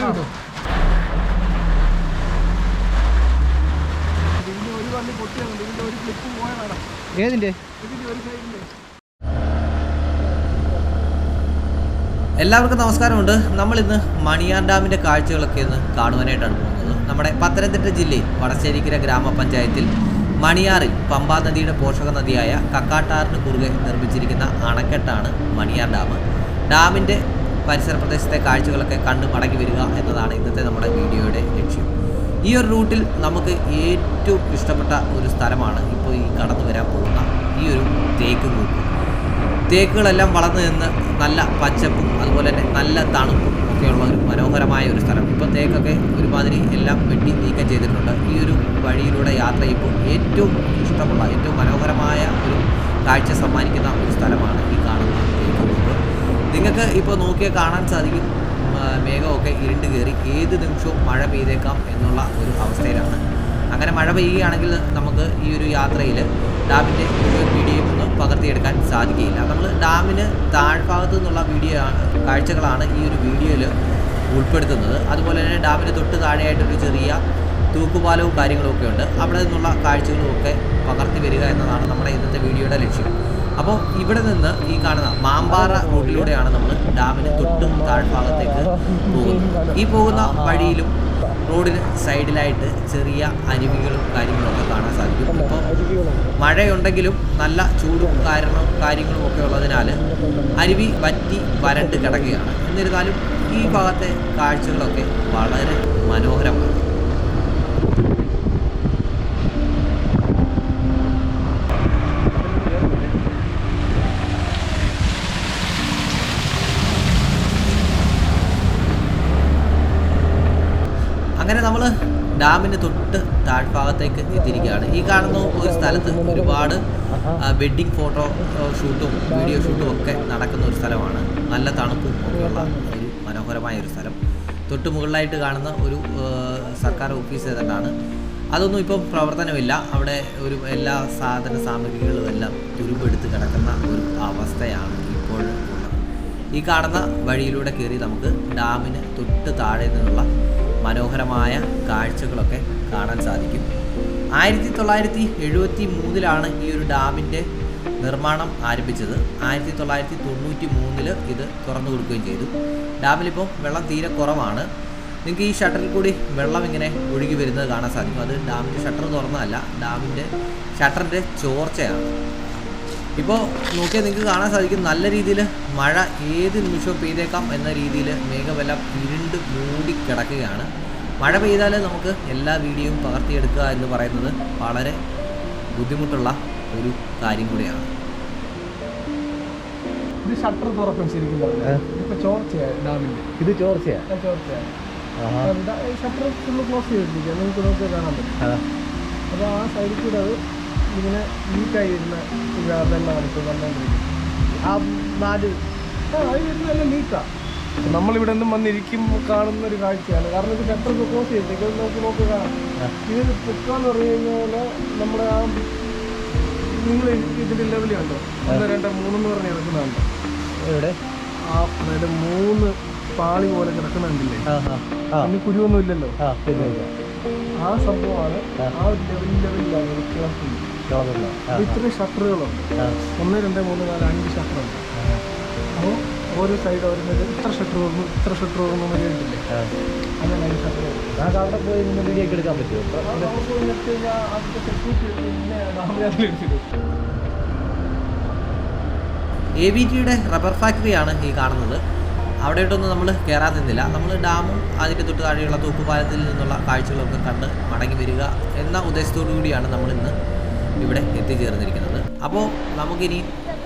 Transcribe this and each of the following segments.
കിട്ടും ഏതിന്റെ എല്ലാവർക്കും നമസ്കാരമുണ്ട്. നമ്മൾ ഇന്ന് മണിയാർ ഡാമിന്റെ കാഴ്ചകളൊക്കെ ഇന്ന് കാണുവാനായിട്ടാണ് പോകുന്നത്. നമ്മുടെ പത്തനംതിട്ട ജില്ലയിൽ വടശ്ശേരിക്കര ഗ്രാമപഞ്ചായത്തിൽ മണിയാറിൽ പമ്പാ നദിയുടെ പോഷക നദിയായ കക്കാട്ടാറിന് കുറുകെ നിർമ്മിച്ചിരിക്കുന്ന അണക്കെട്ടാണ് മണിയാർ ഡാം. ഡാമിന്റെ പരിസര പ്രദേശത്തെ കാഴ്ചകളൊക്കെ കണ്ട് മടങ്ങി വരിക എന്നതാണ് ഇന്നത്തെ നമ്മുടെ വീഡിയോയുടെ ലക്ഷ്യം. ഈ ഒരു റൂട്ടിൽ നമുക്ക് ഏറ്റവും ഇഷ്ടപ്പെട്ട ഒരു സ്ഥലമാണ് ഇപ്പോൾ ഈ കടന്നു വരാൻ പോകുന്ന ഈ ഒരു തേക്ക് ഗ്രൂപ്പ്. തേക്കുകളെല്ലാം വളർന്നു നിന്ന് നല്ല പച്ചപ്പും അതുപോലെ തന്നെ നല്ല തണുപ്പും ഒക്കെയുള്ള ഒരു മനോഹരമായ ഒരു സ്ഥലം. ഇപ്പോൾ തേക്കൊക്കെ ഒരുമാതിരി എല്ലാം വെട്ടി നീക്കം ചെയ്തിട്ടുണ്ട്. ഈ ഒരു വഴിയിലൂടെ യാത്ര ചെയ്യുമ്പോൾ ഏറ്റവും ഇഷ്ടമുള്ള ഏറ്റവും മനോഹരമായ ഒരു കാഴ്ച സമ്മാനിക്കുന്ന ഒരു സ്ഥലമാണ് ഈ കാണുന്ന തേക്ക് ഗ്രൂപ്പ് നിങ്ങൾക്ക് ഇപ്പോൾ നോക്കിയാൽ കാണാൻ സാധിക്കും മേഘമൊക്കെ ഇരുണ്ട് കയറി ഏത് നിമിഷവും മഴ പെയ്തേക്കാം എന്നുള്ള ഒരു അവസ്ഥയിലാണ്. അങ്ങനെ മഴ പെയ്യുകയാണെങ്കിൽ നമുക്ക് ഈ ഒരു യാത്രയിൽ ഡാമിന്റെ മുഴുവൻ വീഡിയോയും ഒന്നും പകർത്തിയെടുക്കാൻ സാധിക്കുകയില്ല. നമ്മൾ ഡാമിന് താഴ്ഭാഗത്തു നിന്നുള്ള വീഡിയോ കാഴ്ചകളാണ് ഈ ഒരു വീഡിയോയിൽ ഉൾപ്പെടുത്തുന്നത്. അതുപോലെ തന്നെ ഡാമിന് തൊട്ട് താഴെയായിട്ടൊരു ചെറിയ തൂക്കുപാലവും കാര്യങ്ങളും ഒക്കെ ഉണ്ട്. അവിടെ നിന്നുള്ള കാഴ്ചകളുമൊക്കെ പകർത്തി വരിക എന്നതാണ് നമ്മുടെ ഇന്നത്തെ വീഡിയോയുടെ ലക്ഷ്യം. അപ്പോൾ ഇവിടെ നിന്ന് ഈ കാണുന്ന മാമ്പാറ റോഡിലൂടെയാണ് നമ്മൾ ഡാമിന് തൊട്ട് താഴ്ഭാഗത്തേക്ക് പോകുന്നത്. ഈ പോകുന്ന വഴിയിലും റോഡിന് സൈഡിലായിട്ട് ചെറിയ അരുവികളും കാര്യങ്ങളൊക്കെ കാണാൻ സാധിക്കും. ഇപ്പോൾ മഴയുണ്ടെങ്കിലും നല്ല ചൂടും കാരണം കാര്യങ്ങളും ഒക്കെ ഉള്ളതിനാൽ അരുവി വറ്റി വരണ്ട് കിടക്കുകയാണ്. എന്നിരുന്നാലും ഈ ഭാഗത്തെ കാഴ്ചകളൊക്കെ വളരെ മനോഹരമാണ്. അങ്ങനെ നമ്മൾ ഡാമിന് തൊട്ട് താഴ്ഭാഗത്തേക്ക് എത്തിയിരിക്കുകയാണ്. ഈ കാണുന്ന ഒരു സ്ഥലത്ത് ഒരുപാട് വെഡ്ഡിങ് ഫോട്ടോ ഷൂട്ടും വീഡിയോ ഷൂട്ടും ഒക്കെ നടക്കുന്ന ഒരു സ്ഥലമാണ്. നല്ല തണുപ്പും ഒക്കെയുള്ള ഒരു മനോഹരമായ ഒരു സ്ഥലം. തൊട്ട് മുകളിലായിട്ട് കാണുന്ന ഒരു സർക്കാർ ഓഫീസ് ഏതാണ്ടാണ്. അതൊന്നും ഇപ്പം പ്രവർത്തനമില്ല. അവിടെ ഒരു എല്ലാ സാധന സാമഗ്രികളും എല്ലാം തുരുമ്പെടുത്ത് കിടക്കുന്ന ഒരു അവസ്ഥയാണ് ഇപ്പോൾ ഈ കാണുന്ന വഴിയിലൂടെ കയറി നമുക്ക് ഡാമിന് തൊട്ട് താഴെ നിന്നുള്ള മനോഹരമായ കാഴ്ചകളൊക്കെ കാണാൻ സാധിക്കും. ആയിരത്തി തൊള്ളായിരത്തി എഴുപത്തി മൂന്നിലാണ് ഈ ഒരു ഡാമിന്റെ നിർമ്മാണം ആരംഭിച്ചത്. ആയിരത്തി തൊള്ളായിരത്തി തൊണ്ണൂറ്റി മൂന്നിൽ ഇത് തുറന്നു കൊടുക്കുകയും ചെയ്തു. ഡാമിലിപ്പോൾ വെള്ളം തീരെ കുറവാണ്. നിങ്ങൾക്ക് ഈ ഷട്ടറിൽ കൂടി വെള്ളം ഇങ്ങനെ ഒഴുകി വരുന്നത് കാണാൻ സാധിക്കും. അത് ഡാമിന്റെ ഷട്ടർ തുറന്നതല്ല ഡാമിന്റെ ഷട്ടറിന്റെ ചോർച്ചയാണ്. ഇപ്പോൾ നോക്കിയാൽ നിങ്ങൾക്ക് കാണാൻ സാധിക്കും നല്ല രീതിയിൽ മഴ ഏത് നിമിഷവും പെയ്തേക്കാം എന്ന രീതിയിൽ മേഘമെല്ലാം ഇരുണ്ട് മൂടി കിടക്കുകയാണ് മഴ പെയ്താൽ നമുക്ക് എല്ലാ വീഡിയോയും പകർത്തിയെടുക്കുക എന്ന് പറയുന്നത് വളരെ ബുദ്ധിമുട്ടുള്ള ഒരു കാര്യം കൂടിയാണ്. ഇത് ഷട്ടർ തുറക്കും ശരിക്കും ഇപ്പൊ ചോർച്ചയായി ഡാമിന്റെ. ഇത് ചോർച്ചയാ? ആ ഷട്ടർ ഫുള്ള് ക്ലോസ് ചെയ്തിരിക്കുക നിങ്ങൾക്ക് നോക്കിയാൽ കാണാൻ പറ്റും. ആ. അപ്പോൾ ആ സൈഡിൽ കൂടെ അത് ഇങ്ങനെ ലീക്കായി വരുന്ന വെള്ളമാണ് ഇപ്പോൾ വന്നുകൊണ്ടിരിക്കുന്നത് ആ നാല് നമ്മളിവിടെ നിന്നും വന്നിരിക്കും കാണുന്ന ഒരു കാഴ്ചയാണ്. കാരണം ഇത് ഷട്ടർ ക്ലോസ് ചെയ്തിരിക്കും നമുക്ക് നോക്കി കാണാം. ഇത് പൊക്കാന്ന് പറഞ്ഞു കഴിഞ്ഞാൽ നമ്മുടെ ആ നിങ്ങൾ ഇതിന്റെ ലെവലിൽ കണ്ടോ? ഒന്ന് രണ്ട് മൂന്നെന്ന് പറഞ്ഞ് കിടക്കുന്നുണ്ട് എവിടെ? ആ അതായത് മൂന്ന് പാളി പോലെ കിടക്കുന്നുണ്ടല്ലേ അതിന് കുരുവൊന്നും ഇല്ലല്ലോ. ആ സംഭവമാണ് ആ. ഒരു ലെവലിൽ ലെവലിലാണ് ഇത്രയും ഷട്ടറുകളുണ്ട് ഒന്ന് രണ്ട് മൂന്ന് നാല് അഞ്ച് ഷട്ടറുണ്ട് അപ്പോൾ ഓരോ സൈഡ് വരുന്നത് ഇത്ര ഷട്ടർ ഇത്ര ഷട്ടർ ആ. അങ്ങനെ അഞ്ച് ഷട്ടർ നമുക്ക് അവിടെ പോയി നിന്ന് വീഡിയോ ഒക്കെ എടുക്കാൻ പറ്റുമോ? എ ബി ടിയുടെ റബ്ബർ ഫാക്ടറിയാണ് ഈ കാണുന്നത്. അവിടെയിട്ടൊന്നും നമ്മൾ കയറാൻ നിന്നില്ല. നമ്മൾ ഡാമും അതിന്റെ തൊട്ട് താഴെയുള്ള തൂക്കുപാലത്തിൽ നിന്നുള്ള കാഴ്ചകളൊക്കെ കണ്ട് മടങ്ങി വരിക എന്ന ഉദ്ദേശത്തോടു കൂടിയാണ് നമ്മൾ ഇന്ന് ഇവിടെ എത്തിച്ചേർന്നിരിക്കുന്നത്. അപ്പോൾ നമുക്കിനി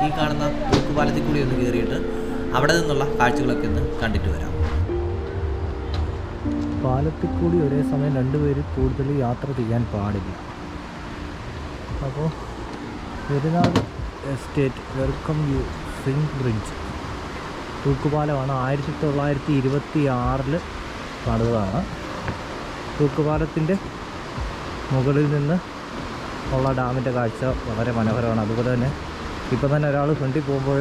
ഈ കാണുന്ന തൂക്കുപാലത്തിൽ കൂടി ഒന്ന് കയറിയിട്ട് അവിടെ നിന്നുള്ള കാഴ്ചകളൊക്കെ ഒന്ന് കണ്ടിട്ട് വരാം. പാലത്തിൽ കൂടി ഒരേ സമയം രണ്ടുപേര് കൂടുതൽ യാത്ര ചെയ്യാൻ പാടില്ല. അപ്പോൾ Perunad estate welcome you swing bridge. തൂക്കുപാലമാണ് ആയിരത്തി തൊള്ളായിരത്തി ഇരുപത്തി ആറിൽ പണിതതാണ്. തൂക്കുപാലത്തിന്റെ മുകളിൽ നിന്ന് ഉള്ള ഡാമിന്റെ കാഴ്ച വളരെ മനോഹരമാണ്. അതുപോലെ തന്നെ ഇപ്പം തന്നെ ഒരാൾ ഫ്രണ്ടിൽ പോകുമ്പോൾ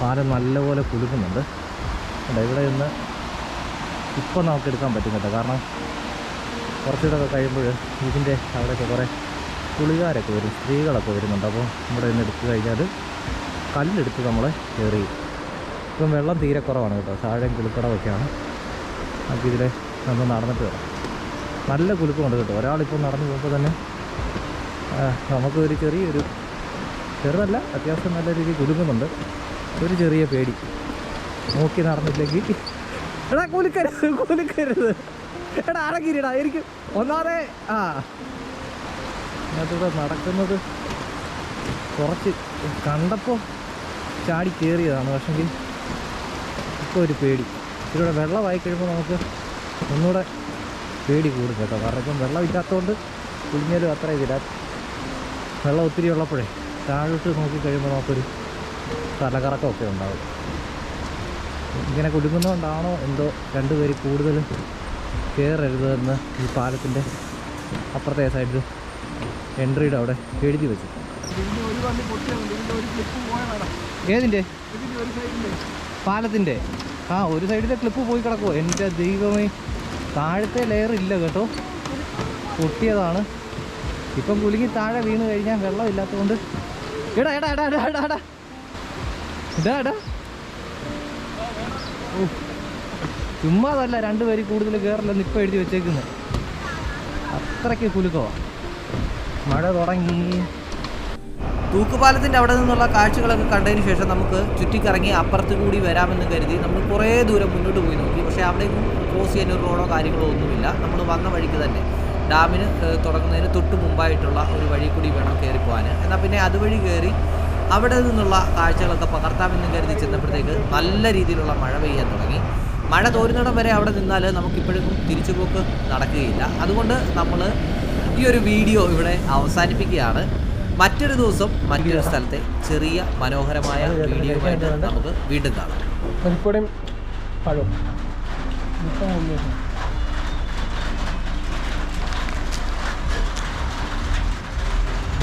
പാലം നല്ലപോലെ കുലുക്കുന്നുണ്ട് അല്ല ഇവിടെ നിന്ന് ഇപ്പം നമുക്ക് എടുക്കാൻ പറ്റും കേട്ടോ കാരണം കുറച്ചുകൂടെ കഴിയുമ്പോൾ ഇതിന്റെ അവിടെയൊക്കെ കുറേ പുളികാരൊക്കെ വരും സ്ത്രീകളൊക്കെ വരുന്നുണ്ട്. അപ്പോൾ ഇവിടെ നിന്ന് എടുത്തു കഴിഞ്ഞാൽ കല്ലെടുത്ത് നമ്മൾ കയറി. ഇപ്പം വെള്ളം തീരെ കുറവാണ് കേട്ടോ. താഴെയും കുലുക്കടമൊക്കെയാണ് നമുക്കിതിൽ നമ്മൾ നടന്നിട്ട് വരാം. നല്ല കുലുക്കമുണ്ട് കേട്ടോ. ഒരാളിപ്പോൾ നടന്നു പോകുമ്പോൾ തന്നെ ആ, നമുക്ക് ഒരു ചെറിയൊരു ചെറുതല്ല അത്യാവശ്യം നല്ല രീതിയിൽ കുലുങ്ങുന്നുണ്ട്. ഒരു ചെറിയ പേടി. നോക്കി നടന്നില്ലെങ്കിൽ എടാ കുലുക്കരുത് കുലുക്കരുത്. എടാ അടങ്ങിരിടാ എനിക്ക് ഒന്നാതെ ആ. ഇങ്ങനത്തെ നടക്കുന്നത് കുറച്ച് കണ്ടപ്പോൾ ചാടി കയറിയതാണ് പക്ഷെങ്കിൽ ഇപ്പോൾ ഒരു പേടി. ഇതിലൂടെ വെള്ളമായി കഴിയുമ്പോൾ നമുക്ക് ഒന്നുകൂടെ പേടി കൂടും കേട്ടോ. കാരണം ഇപ്പം വെള്ളം ഇല്ലാത്തതുകൊണ്ട് കുഞ്ഞലും അത്ര ഇതില്ല. വെള്ളം ഒത്തിരി ഉള്ളപ്പോഴേ താഴോട്ട് നോക്കി കഴിയുമ്പോൾ നമുക്കൊരു തലകറക്കമൊക്കെ ഉണ്ടാവും. ഇങ്ങനെ കുടുങ്ങുന്നതുകൊണ്ടാണോ എന്തോ രണ്ടുപേര് കൂടുതലും കയറരുതെന്ന് ഈ പാലത്തിന്റെ അപ്പുറത്തെ സൈഡിൽ എൻട്രിയുടെ അവിടെ എഴുതി വെച്ചു ഏതിന്റെ? പാലത്തിന്റെ. ആ ഒരു സൈഡിലെ ക്ലിപ്പ് പോയി കിടക്കുമോ എന്റെ ദൈവമേ താഴത്തെ ലെയർ ഇല്ല കേട്ടോ. പൊട്ടിയതാണ്. ഇപ്പം കുലുങ്ങി താഴെ വീണ് കഴിഞ്ഞാൽ വെള്ളം എടാ എടാ എടാ എടാ എടാ എടാ. എടാ എടാ. ചുമ്മാ ചുമ്മാതല്ല രണ്ടുപേര് കൂടുതൽ കയറില്ലെന്ന് നിപ്പ എഴുതി വെച്ചേക്കുന്നത് അത്രയ്ക്ക് കുലുക്കവാ മഴ തുടങ്ങി. തൂക്കുപാലത്തിന്റെ അവിടെ നിന്നുള്ള കാഴ്ചകളൊക്കെ കണ്ടതിന് ശേഷം നമുക്ക് ചുറ്റിക്കറങ്ങി അപ്പുറത്ത് കൂടി വരാമെന്ന് കരുതി നമ്മൾ കുറേ ദൂരം മുന്നോട്ട് പോയി നോക്കി. പക്ഷേ അവിടെ ക്രോസ് ചെയ്യാൻ ഒരു റോഡോ കാര്യങ്ങളോ ഒന്നുമില്ല. നമ്മൾ വന്ന വഴിക്ക് തന്നെ. ഡാമിന് തുടങ്ങുന്നതിന് തൊട്ട് മുമ്പായിട്ടുള്ള ഒരു വഴി കൂടി വേണം കയറി പോകാൻ. എന്നാൽ പിന്നെ അതുവഴി കയറി അവിടെ നിന്നുള്ള കാഴ്ചകളൊക്കെ പകർത്താമെന്ന് കരുതി ചെന്നപ്പോഴത്തേക്ക് നല്ല രീതിയിലുള്ള മഴ പെയ്യാൻ തുടങ്ങി. മഴ തോരുന്നിടം വരെ അവിടെ നിന്നാൽ നമുക്കിപ്പോഴും തിരിച്ചുപോക്ക് നടക്കുകയില്ല. അതുകൊണ്ട് നമ്മൾ ഈ ഒരു വീഡിയോ ഇവിടെ അവസാനിപ്പിക്കുകയാണ്. മറ്റൊരു ദിവസം മറ്റൊരു സ്ഥലത്തെ ചെറിയ മനോഹരമായ വീഡിയോ നമുക്ക് വീണ്ടും കാണാം.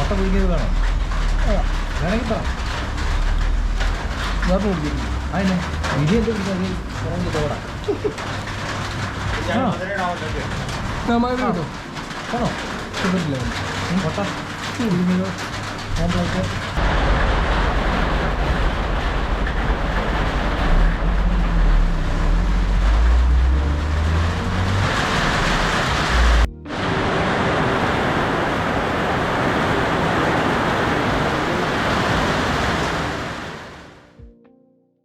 മുട്ട പുഴുങ്ങിയത് വേണം? വേണമെങ്കിൽ പറ. വേറെ കുടിക്കുന്നു അതിനെ വിധി എന്ത് പിടിക്കാൻ കുറഞ്ഞ് തോടാ ആണോ ഇഷ്ടപ്പെട്ടില്ല? മുട്ട